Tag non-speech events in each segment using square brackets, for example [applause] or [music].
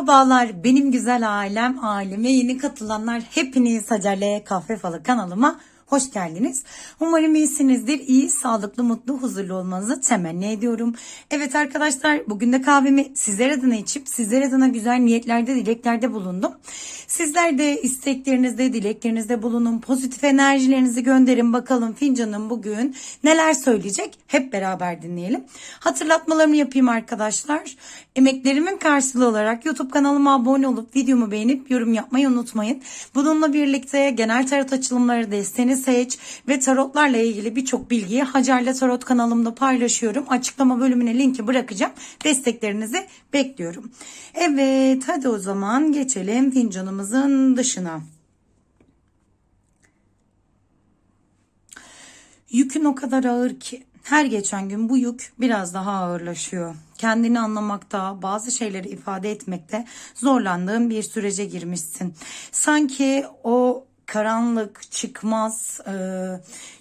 Merhabalar benim güzel ailem, aileme yeni katılanlar hepiniz Hacer'le Kahve Falı kanalıma hoş geldiniz. Umarım iyisinizdir. İyi, sağlıklı, mutlu, huzurlu olmanızı temenni ediyorum. Evet arkadaşlar bugün de kahvemi sizler adına içip sizler adına güzel niyetlerde, dileklerde bulundum. Sizler de isteklerinizde, dileklerinizde bulunun. Pozitif enerjilerinizi gönderin. Bakalım fincanım bugün neler söyleyecek? Hep beraber dinleyelim. Hatırlatmalarımı yapayım arkadaşlar. Emeklerimin karşılığı olarak YouTube kanalıma abone olup videomu beğenip yorum yapmayı unutmayın. Bununla birlikte genel tarot açılımları desteğini seç ve tarotlarla ilgili birçok bilgiyi Hacer'le Tarot kanalımda paylaşıyorum. Açıklama bölümüne linki bırakacağım. Desteklerinizi bekliyorum. Evet hadi o zaman geçelim fincanımızın dışına. Yükün o kadar ağır ki her geçen gün bu yük biraz daha ağırlaşıyor. Kendini anlamakta, bazı şeyleri ifade etmekte zorlandığın bir sürece girmişsin. Sanki o karanlık, çıkmaz, e,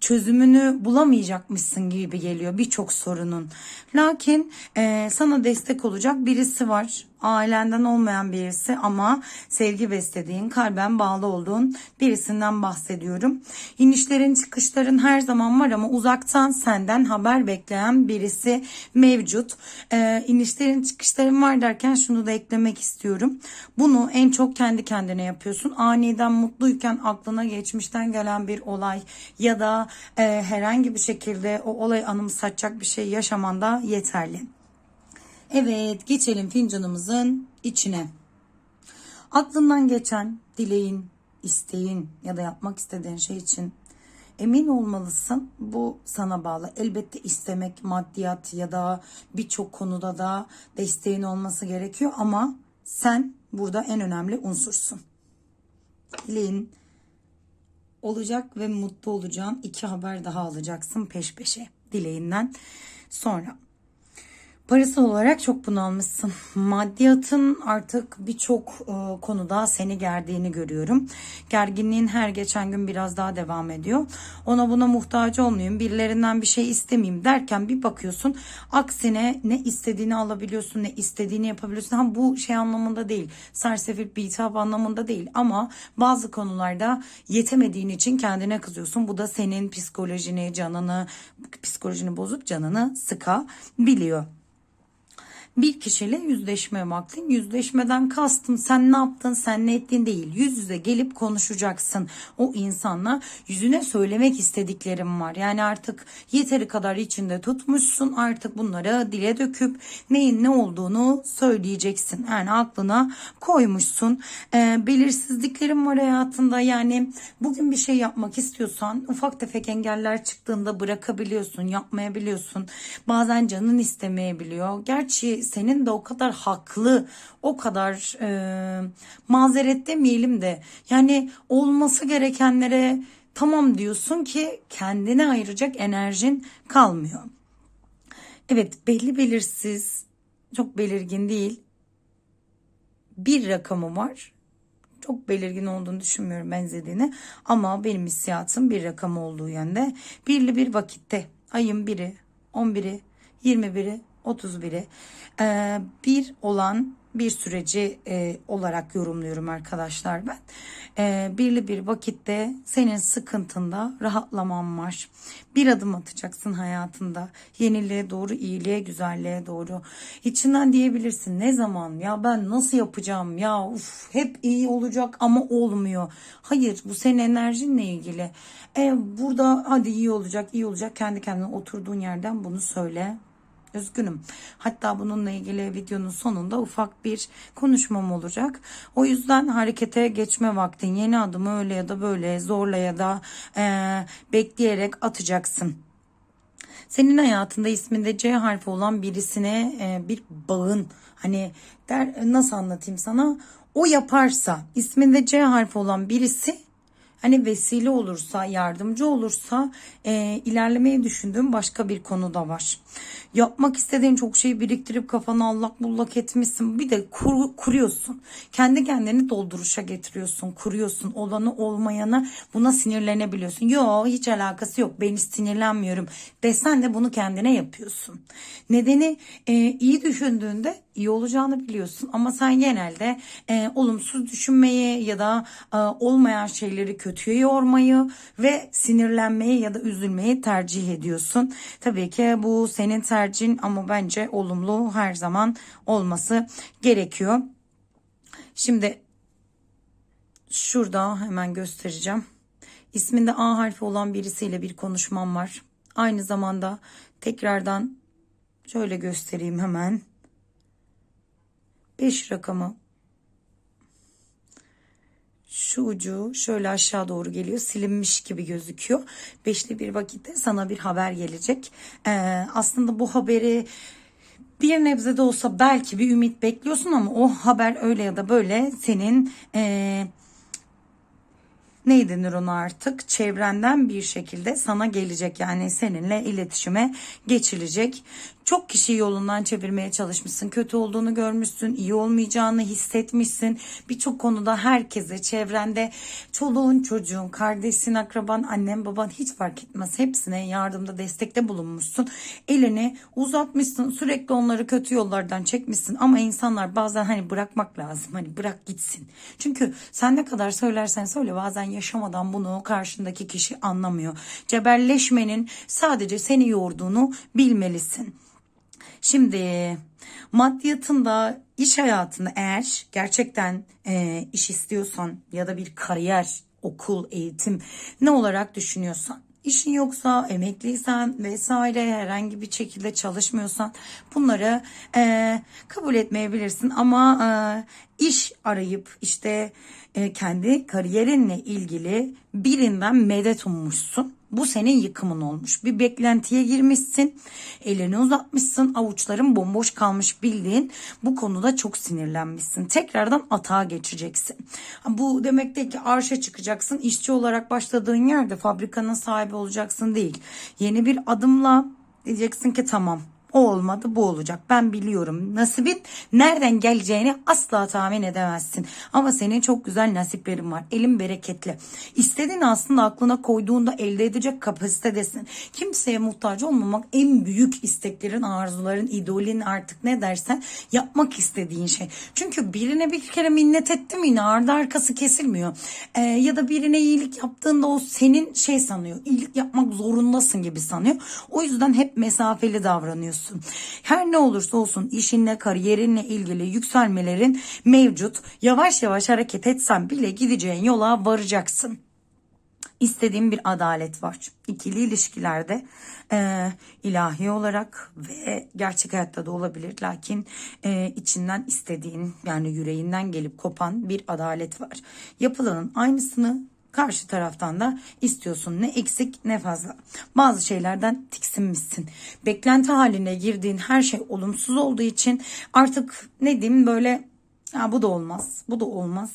çözümünü bulamayacakmışsın gibi geliyor birçok sorunun. Lakin e, sana destek olacak birisi var. Ailenden olmayan birisi ama sevgi beslediğin, kalben bağlı olduğun birisinden bahsediyorum. İnişlerin, çıkışların her zaman var ama uzaktan senden haber bekleyen birisi mevcut. E, inişlerin, çıkışların var derken şunu da eklemek istiyorum. Bunu en çok kendi kendine yapıyorsun. Aniden mutluyken aklına geçmişten gelen bir olay ya da e, herhangi bir şekilde o olayı anımsatacak bir şey yaşamanda yeterli. Evet geçelim fincanımızın içine. Aklından geçen dileğin, isteğin ya da yapmak istediğin şey için emin olmalısın. Bu sana bağlı. Elbette istemek, maddiyat ya da birçok konuda da desteğin olması gerekiyor ama sen burada en önemli unsursun. Dileğin olacak ve mutlu olacağın iki haber daha alacaksın peş peşe dileğinden sonra. Parasal olarak çok bunalmışsın. Maddiyatın artık birçok e, konuda seni gerdiğini görüyorum. Gerginliğin her geçen gün biraz daha devam ediyor. Ona buna muhtaç olmayayım, birilerinden bir şey istemeyeyim derken bir bakıyorsun aksine ne istediğini alabiliyorsun, ne istediğini yapabiliyorsun. Ha bu şey anlamında değil, sersefil bir hitap anlamında değil ama bazı konularda yetemediğin için kendine kızıyorsun. Bu da senin psikolojini, canını, psikolojini bozup canını sıkabiliyor bir kişiyle yüzleşmeye vaktin. Yüzleşmeden kastım sen ne yaptın sen ne ettin değil. Yüz yüze gelip konuşacaksın. O insanla yüzüne söylemek istediklerim var. Yani artık yeteri kadar içinde tutmuşsun. Artık bunları dile döküp neyin ne olduğunu söyleyeceksin. Yani aklına koymuşsun. Ee, belirsizliklerim var hayatında. Yani bugün bir şey yapmak istiyorsan ufak tefek engeller çıktığında bırakabiliyorsun, yapmayabiliyorsun. Bazen canın istemeyebiliyor. Gerçi senin de o kadar haklı, o kadar e, mazeret demeyelim de yani olması gerekenlere tamam diyorsun ki kendine ayıracak enerjin kalmıyor. Evet belli belirsiz, çok belirgin değil bir rakamı var. Çok belirgin olduğunu düşünmüyorum benzediğini ama benim hissiyatım bir rakam olduğu yönde. Birli bir vakitte ayın biri, 11'i, 21'i 31'i e, bir olan bir süreci e, olarak yorumluyorum arkadaşlar ben. E, birli bir vakitte senin sıkıntında rahatlaman var. Bir adım atacaksın hayatında. Yeniliğe doğru, iyiliğe, güzelliğe doğru. İçinden diyebilirsin ne zaman ya ben nasıl yapacağım ya uf hep iyi olacak ama olmuyor. Hayır bu senin enerjinle ilgili. E, burada hadi iyi olacak iyi olacak kendi kendine oturduğun yerden bunu söyle Üzgünüm. Hatta bununla ilgili videonun sonunda ufak bir konuşmam olacak. O yüzden harekete geçme vaktin yeni adımı öyle ya da böyle zorla ya da e, bekleyerek atacaksın. Senin hayatında isminde C harfi olan birisine e, bir bağın hani der nasıl anlatayım sana o yaparsa isminde C harfi olan birisi hani vesile olursa, yardımcı olursa e, ilerlemeyi düşündüğüm başka bir konu da var. Yapmak istediğin çok şeyi biriktirip kafana allak bullak etmişsin. Bir de kur, kuruyorsun. Kendi kendini dolduruşa getiriyorsun, kuruyorsun. Olanı olmayanı buna sinirlenebiliyorsun. Yo hiç alakası yok. Ben hiç sinirlenmiyorum. Desen de bunu kendine yapıyorsun. Nedeni e, iyi düşündüğünde iyi olacağını biliyorsun ama sen genelde e, olumsuz düşünmeyi ya da e, olmayan şeyleri kötüye yormayı ve sinirlenmeyi ya da üzülmeyi tercih ediyorsun. Tabii ki bu senin tercihin ama bence olumlu her zaman olması gerekiyor. Şimdi şurada hemen göstereceğim. İsminde A harfi olan birisiyle bir konuşmam var. Aynı zamanda tekrardan şöyle göstereyim hemen. 5 rakamı şu ucu şöyle aşağı doğru geliyor silinmiş gibi gözüküyor. Beşli bir vakitte sana bir haber gelecek. Ee, aslında bu haberi bir nebze de olsa belki bir ümit bekliyorsun ama o haber öyle ya da böyle senin ee, ne denir ona artık çevrenden bir şekilde sana gelecek yani seninle iletişime geçilecek. Çok kişiyi yolundan çevirmeye çalışmışsın. Kötü olduğunu görmüşsün. iyi olmayacağını hissetmişsin. Birçok konuda herkese çevrende çoluğun çocuğun kardeşin akraban annen baban hiç fark etmez. Hepsine yardımda destekte bulunmuşsun. Elini uzatmışsın. Sürekli onları kötü yollardan çekmişsin. Ama insanlar bazen hani bırakmak lazım. Hani bırak gitsin. Çünkü sen ne kadar söylersen söyle bazen yaşamadan bunu karşındaki kişi anlamıyor. Cebelleşmenin sadece seni yorduğunu bilmelisin. Şimdi maddiyatında iş hayatında eğer gerçekten e, iş istiyorsan ya da bir kariyer, okul, eğitim ne olarak düşünüyorsan işin yoksa emekliysen vesaire herhangi bir şekilde çalışmıyorsan bunları e, kabul etmeyebilirsin ama e, iş arayıp işte e, kendi kariyerinle ilgili birinden medet ummuşsun. Bu senin yıkımın olmuş. Bir beklentiye girmişsin. Elini uzatmışsın. Avuçların bomboş kalmış bildiğin. Bu konuda çok sinirlenmişsin. Tekrardan atağa geçeceksin. Bu demek değil ki arşa çıkacaksın. İşçi olarak başladığın yerde fabrikanın sahibi olacaksın değil. Yeni bir adımla diyeceksin ki tamam o olmadı bu olacak. Ben biliyorum nasibin nereden geleceğini asla tahmin edemezsin. Ama senin çok güzel nasiplerin var. Elin bereketli. İstediğin aslında aklına koyduğunda elde edecek kapasitedesin. Kimseye muhtaç olmamak en büyük isteklerin, arzuların, idolin artık ne dersen yapmak istediğin şey. Çünkü birine bir kere minnet ettim yine ardı arkası kesilmiyor. Ee, ya da birine iyilik yaptığında o senin şey sanıyor. İyilik yapmak zorundasın gibi sanıyor. O yüzden hep mesafeli davranıyorsun olsun. Her ne olursa olsun işinle, kariyerinle ilgili yükselmelerin mevcut. Yavaş yavaş hareket etsen bile gideceğin yola varacaksın. İstediğim bir adalet var. İkili ilişkilerde e, ilahi olarak ve gerçek hayatta da olabilir. Lakin e, içinden istediğin yani yüreğinden gelip kopan bir adalet var. Yapılanın aynısını Karşı taraftan da istiyorsun ne eksik ne fazla. Bazı şeylerden tiksinmişsin. Beklenti haline girdiğin her şey olumsuz olduğu için artık ne diyeyim böyle ya bu da olmaz bu da olmaz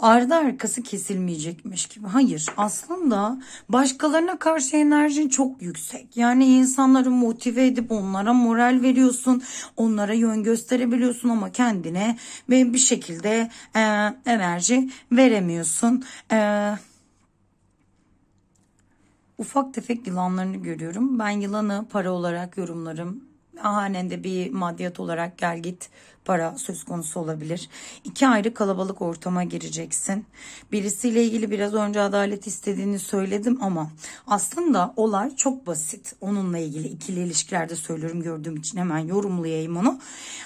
ardı arkası kesilmeyecekmiş gibi. Hayır aslında başkalarına karşı enerjin çok yüksek. Yani insanları motive edip onlara moral veriyorsun. Onlara yön gösterebiliyorsun ama kendine ve bir şekilde e, enerji veremiyorsun. E, ufak tefek yılanlarını görüyorum. Ben yılanı para olarak yorumlarım. Hanende bir maddiyat olarak gel git para söz konusu olabilir. İki ayrı kalabalık ortama gireceksin. Birisiyle ilgili biraz önce adalet istediğini söyledim ama aslında olay çok basit. Onunla ilgili ikili ilişkilerde söylüyorum gördüğüm için hemen yorumlayayım onu.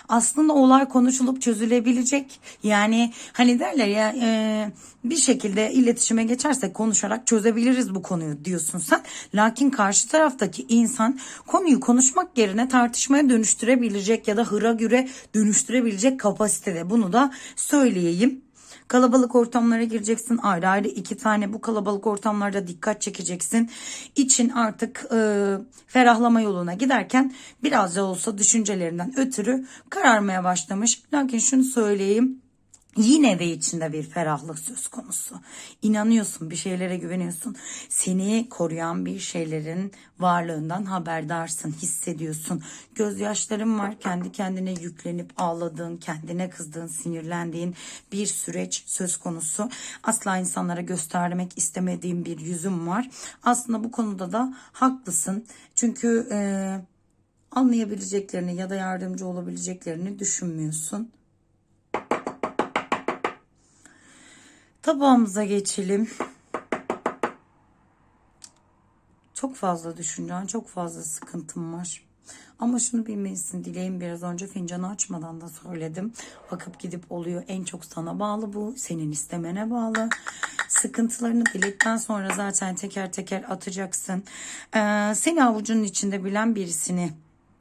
Aslında olay konuşulup çözülebilecek. Yani hani derler ya e, bir şekilde iletişime geçersek konuşarak çözebiliriz bu konuyu diyorsun sen. Lakin karşı taraftaki insan konuyu konuşmak yerine tartışmaya dönüştürebilecek ya da hıra göre dönüştürebilecek dönüştürebilecek kapasitede. Bunu da söyleyeyim. Kalabalık ortamlara gireceksin. Ayrı ayrı iki tane bu kalabalık ortamlarda dikkat çekeceksin. İçin artık e, ferahlama yoluna giderken biraz da olsa düşüncelerinden ötürü kararmaya başlamış. Lakin şunu söyleyeyim Yine de içinde bir ferahlık söz konusu. İnanıyorsun, bir şeylere güveniyorsun. Seni koruyan bir şeylerin varlığından haberdarsın, hissediyorsun. Gözyaşların var, kendi kendine yüklenip ağladığın, kendine kızdığın, sinirlendiğin bir süreç söz konusu. Asla insanlara göstermek istemediğim bir yüzüm var. Aslında bu konuda da haklısın. Çünkü... Ee, anlayabileceklerini ya da yardımcı olabileceklerini düşünmüyorsun. Tabağımıza geçelim. Çok fazla düşüncen, çok fazla sıkıntım var. Ama şunu bilmelisin dileğim biraz önce fincanı açmadan da söyledim. Bakıp gidip oluyor en çok sana bağlı bu. Senin istemene bağlı. Sıkıntılarını bildikten sonra zaten teker teker atacaksın. Ee, seni avucunun içinde bilen birisini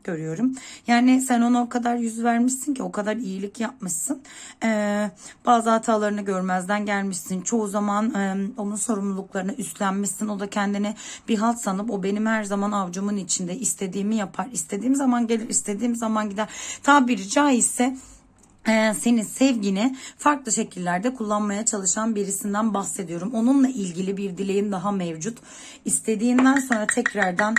görüyorum. Yani sen ona o kadar yüz vermişsin ki o kadar iyilik yapmışsın. Ee, bazı hatalarını görmezden gelmişsin. Çoğu zaman e, onun sorumluluklarını üstlenmişsin. O da kendini bir halt sanıp o benim her zaman avcumun içinde istediğimi yapar. İstediğim zaman gelir, istediğim zaman gider. Tabiri caizse e, senin sevgini farklı şekillerde kullanmaya çalışan birisinden bahsediyorum. Onunla ilgili bir dileğin daha mevcut. İstediğinden sonra tekrardan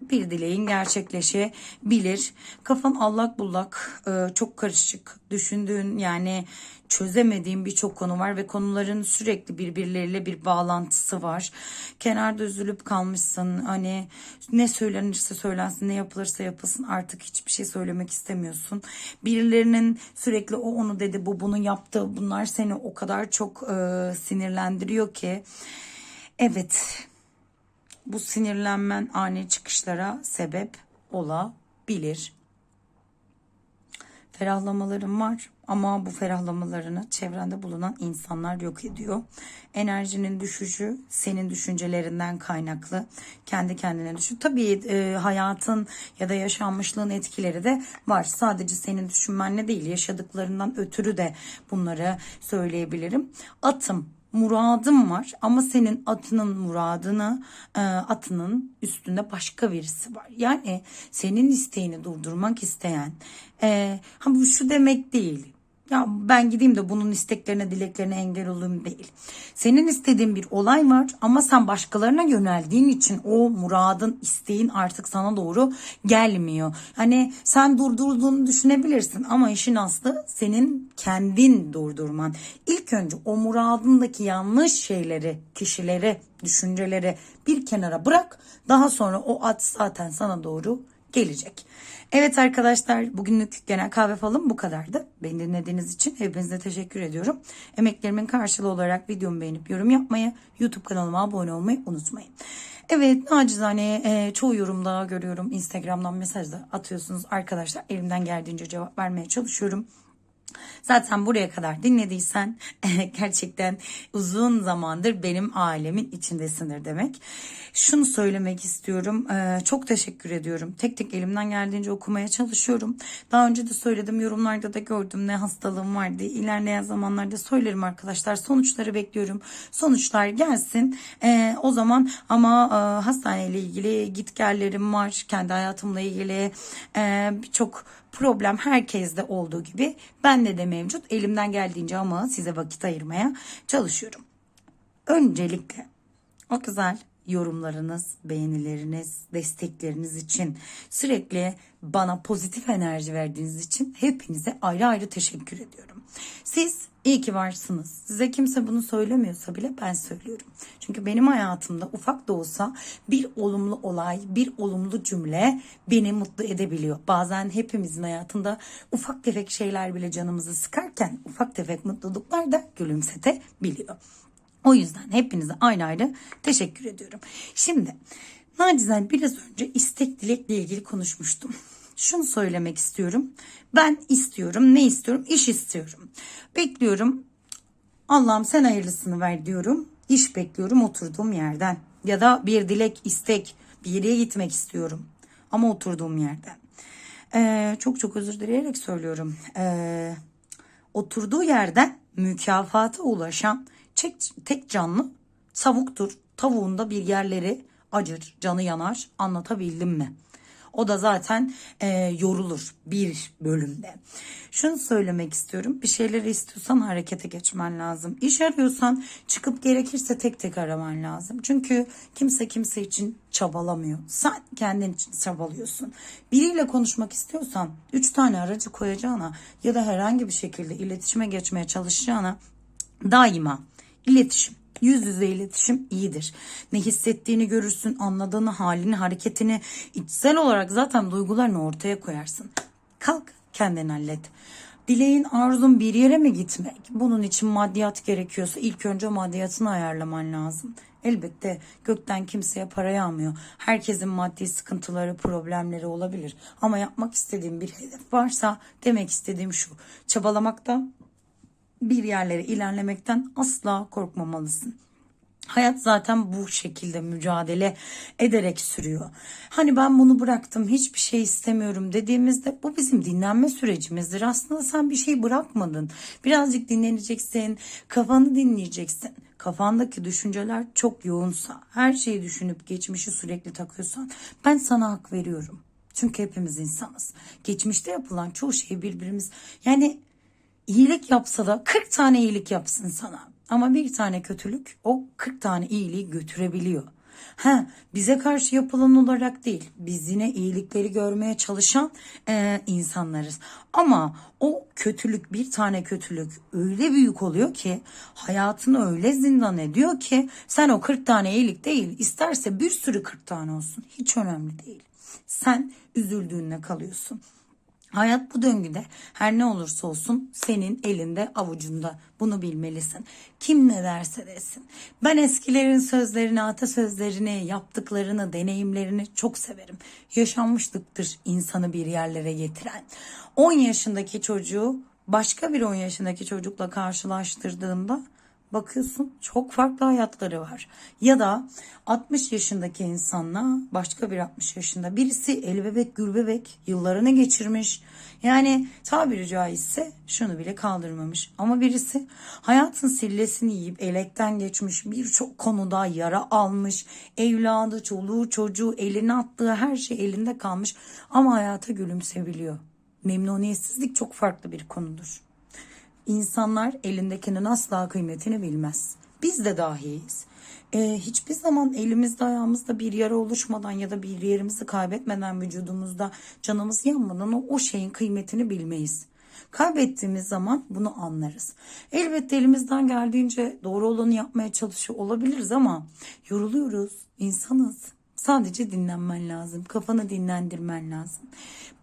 bir dileğin gerçekleşebilir. Kafan allak bullak, e, çok karışık, düşündüğün yani çözemediğin birçok konu var ve konuların sürekli birbirleriyle bir bağlantısı var. Kenarda üzülüp kalmışsın. Hani ne söylenirse söylensin, ne yapılırsa yapılsın artık hiçbir şey söylemek istemiyorsun. Birilerinin sürekli o onu dedi, bu bunu yaptı. Bunlar seni o kadar çok e, sinirlendiriyor ki. Evet, bu sinirlenmen ani çıkışlara sebep olabilir. Ferahlamalarım var ama bu ferahlamalarını çevrende bulunan insanlar yok ediyor. Enerjinin düşüşü senin düşüncelerinden kaynaklı. Kendi kendine düşün. Tabii e, hayatın ya da yaşanmışlığın etkileri de var. Sadece senin düşünmenle değil yaşadıklarından ötürü de bunları söyleyebilirim. Atım muradım var ama senin atının muradını e, atının üstünde başka birisi var. Yani senin isteğini durdurmak isteyen e, ha bu şu demek değil. Ya ben gideyim de bunun isteklerine dileklerine engel olayım değil. Senin istediğin bir olay var ama sen başkalarına yöneldiğin için o muradın isteğin artık sana doğru gelmiyor. Hani sen durdurduğunu düşünebilirsin ama işin aslı senin kendin durdurman. İlk önce o muradındaki yanlış şeyleri, kişileri, düşünceleri bir kenara bırak. Daha sonra o at zaten sana doğru gelecek. Evet arkadaşlar bugünlük genel kahve falım bu kadardı. Beni dinlediğiniz için hepinize teşekkür ediyorum. Emeklerimin karşılığı olarak videomu beğenip yorum yapmayı, YouTube kanalıma abone olmayı unutmayın. Evet nacizane e, çoğu yorumda görüyorum Instagram'dan mesaj da atıyorsunuz arkadaşlar. Elimden geldiğince cevap vermeye çalışıyorum. Zaten buraya kadar dinlediysen [laughs] gerçekten uzun zamandır benim ailemin içindesindir demek. Şunu söylemek istiyorum. Çok teşekkür ediyorum. Tek tek elimden geldiğince okumaya çalışıyorum. Daha önce de söyledim yorumlarda da gördüm ne hastalığım var diye. İlerleyen zamanlarda söylerim arkadaşlar. Sonuçları bekliyorum. Sonuçlar gelsin. O zaman ama hastaneyle ilgili gitgellerim var. Kendi hayatımla ilgili birçok problem herkeste olduğu gibi bende de mevcut. Elimden geldiğince ama size vakit ayırmaya çalışıyorum. Öncelikle o güzel yorumlarınız, beğenileriniz, destekleriniz için sürekli bana pozitif enerji verdiğiniz için hepinize ayrı ayrı teşekkür ediyorum. Siz iyi ki varsınız. Size kimse bunu söylemiyorsa bile ben söylüyorum. Çünkü benim hayatımda ufak da olsa bir olumlu olay, bir olumlu cümle beni mutlu edebiliyor. Bazen hepimizin hayatında ufak tefek şeyler bile canımızı sıkarken ufak tefek mutluluklar da gülümsetebiliyor. O yüzden hepinize ayrı ayrı teşekkür ediyorum. Şimdi nacizane biraz önce istek dilekle ilgili konuşmuştum. Şunu söylemek istiyorum. Ben istiyorum. Ne istiyorum? İş istiyorum. Bekliyorum. Allah'ım sen hayırlısını ver diyorum. İş bekliyorum oturduğum yerden. Ya da bir dilek, istek, bir yere gitmek istiyorum. Ama oturduğum yerden. Ee, çok çok özür dileyerek söylüyorum. Ee, oturduğu yerden mükafata ulaşan tek, tek canlı tavuktur. Tavuğun da bir yerleri acır, canı yanar. Anlatabildim mi? O da zaten e, yorulur bir bölümde. Şunu söylemek istiyorum. Bir şeyleri istiyorsan harekete geçmen lazım. İş arıyorsan çıkıp gerekirse tek tek araman lazım. Çünkü kimse kimse için çabalamıyor. Sen kendin için çabalıyorsun. Biriyle konuşmak istiyorsan üç tane aracı koyacağına ya da herhangi bir şekilde iletişime geçmeye çalışacağına daima iletişim Yüz yüze iletişim iyidir. Ne hissettiğini görürsün, anladığını, halini, hareketini, içsel olarak zaten duygularını ortaya koyarsın. Kalk kendin hallet. Dileğin, arzun bir yere mi gitmek? Bunun için maddiyat gerekiyorsa ilk önce maddiyatını ayarlaman lazım. Elbette gökten kimseye para yağmıyor. Herkesin maddi sıkıntıları, problemleri olabilir. Ama yapmak istediğim bir hedef varsa demek istediğim şu. Çabalamaktan bir yerlere ilerlemekten asla korkmamalısın. Hayat zaten bu şekilde mücadele ederek sürüyor. Hani ben bunu bıraktım, hiçbir şey istemiyorum dediğimizde bu bizim dinlenme sürecimizdir. Aslında sen bir şey bırakmadın. Birazcık dinleneceksin, kafanı dinleyeceksin. Kafandaki düşünceler çok yoğunsa, her şeyi düşünüp geçmişi sürekli takıyorsan ben sana hak veriyorum. Çünkü hepimiz insanız. Geçmişte yapılan çoğu şeyi birbirimiz yani iyilik yapsa da 40 tane iyilik yapsın sana. Ama bir tane kötülük o 40 tane iyiliği götürebiliyor. Ha, bize karşı yapılan olarak değil, biz yine iyilikleri görmeye çalışan e, insanlarız. Ama o kötülük, bir tane kötülük öyle büyük oluyor ki hayatını öyle zindan ediyor ki sen o 40 tane iyilik değil, isterse bir sürü 40 tane olsun, hiç önemli değil. Sen üzüldüğünle kalıyorsun. Hayat bu döngüde her ne olursa olsun senin elinde avucunda bunu bilmelisin. Kim ne derse desin. Ben eskilerin sözlerini, atasözlerini, yaptıklarını, deneyimlerini çok severim. Yaşanmışlıktır insanı bir yerlere getiren. 10 yaşındaki çocuğu başka bir 10 yaşındaki çocukla karşılaştırdığında bakıyorsun çok farklı hayatları var. Ya da 60 yaşındaki insanla başka bir 60 yaşında birisi el bebek gül bebek yıllarını geçirmiş. Yani tabiri caizse şunu bile kaldırmamış. Ama birisi hayatın sillesini yiyip elekten geçmiş birçok konuda yara almış. Evladı, çoluğu, çocuğu eline attığı her şey elinde kalmış. Ama hayata gülümsebiliyor. Memnuniyetsizlik çok farklı bir konudur. İnsanlar elindekinin asla kıymetini bilmez. Biz de dahiyiz. Ee, hiçbir zaman elimizde ayağımızda bir yara oluşmadan ya da bir yerimizi kaybetmeden vücudumuzda canımız yanmadan o, o şeyin kıymetini bilmeyiz. Kaybettiğimiz zaman bunu anlarız. Elbette elimizden geldiğince doğru olanı yapmaya çalışıyor olabiliriz ama yoruluyoruz, insanız. Sadece dinlenmen lazım, kafanı dinlendirmen lazım.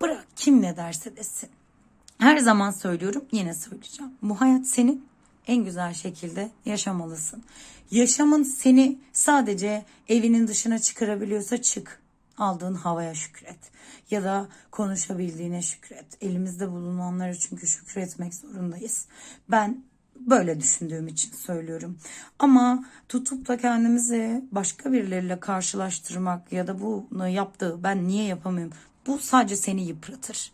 Bırak kim ne derse desin. Her zaman söylüyorum yine söyleyeceğim. Bu hayat senin en güzel şekilde yaşamalısın. Yaşamın seni sadece evinin dışına çıkarabiliyorsa çık. Aldığın havaya şükret. Ya da konuşabildiğine şükret. Elimizde bulunanları çünkü şükretmek zorundayız. Ben böyle düşündüğüm için söylüyorum. Ama tutup da kendimizi başka birileriyle karşılaştırmak ya da bunu yaptığı ben niye yapamıyorum? Bu sadece seni yıpratır.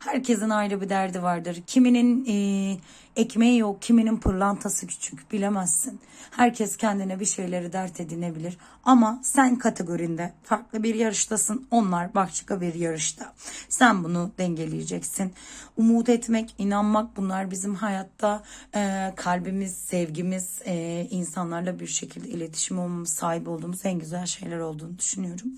Herkesin ayrı bir derdi vardır. Kiminin e, ekmeği yok, kiminin pırlantası küçük bilemezsin. Herkes kendine bir şeyleri dert edinebilir. Ama sen kategorinde farklı bir yarıştasın. Onlar başka bir yarışta. Sen bunu dengeleyeceksin. Umut etmek, inanmak bunlar bizim hayatta e, kalbimiz, sevgimiz, e, insanlarla bir şekilde iletişim olmamız, sahip olduğumuz en güzel şeyler olduğunu düşünüyorum.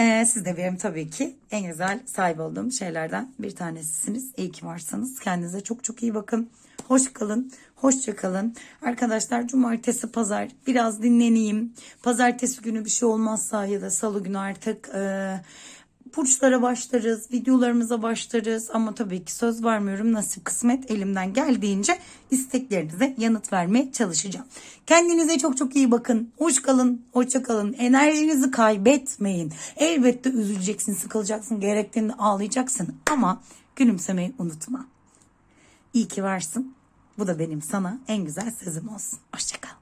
Ee, siz de benim tabii ki en güzel sahip olduğum şeylerden bir tanesisiniz. İyi ki varsanız. Kendinize çok çok iyi bakın. Hoş kalın. Hoşça kalın. Arkadaşlar cumartesi pazar biraz dinleneyim. Pazartesi günü bir şey olmazsa ya da salı günü artık e, burçlara başlarız, videolarımıza başlarız ama tabii ki söz vermiyorum nasip kısmet elimden geldiğince isteklerinize yanıt vermeye çalışacağım. Kendinize çok çok iyi bakın. Hoş kalın, hoşça kalın. Enerjinizi kaybetmeyin. Elbette üzüleceksin, sıkılacaksın, gerektiğinde ağlayacaksın ama gülümsemeyi unutma. İyi ki varsın. Bu da benim sana en güzel sözüm olsun. Hoşça kal.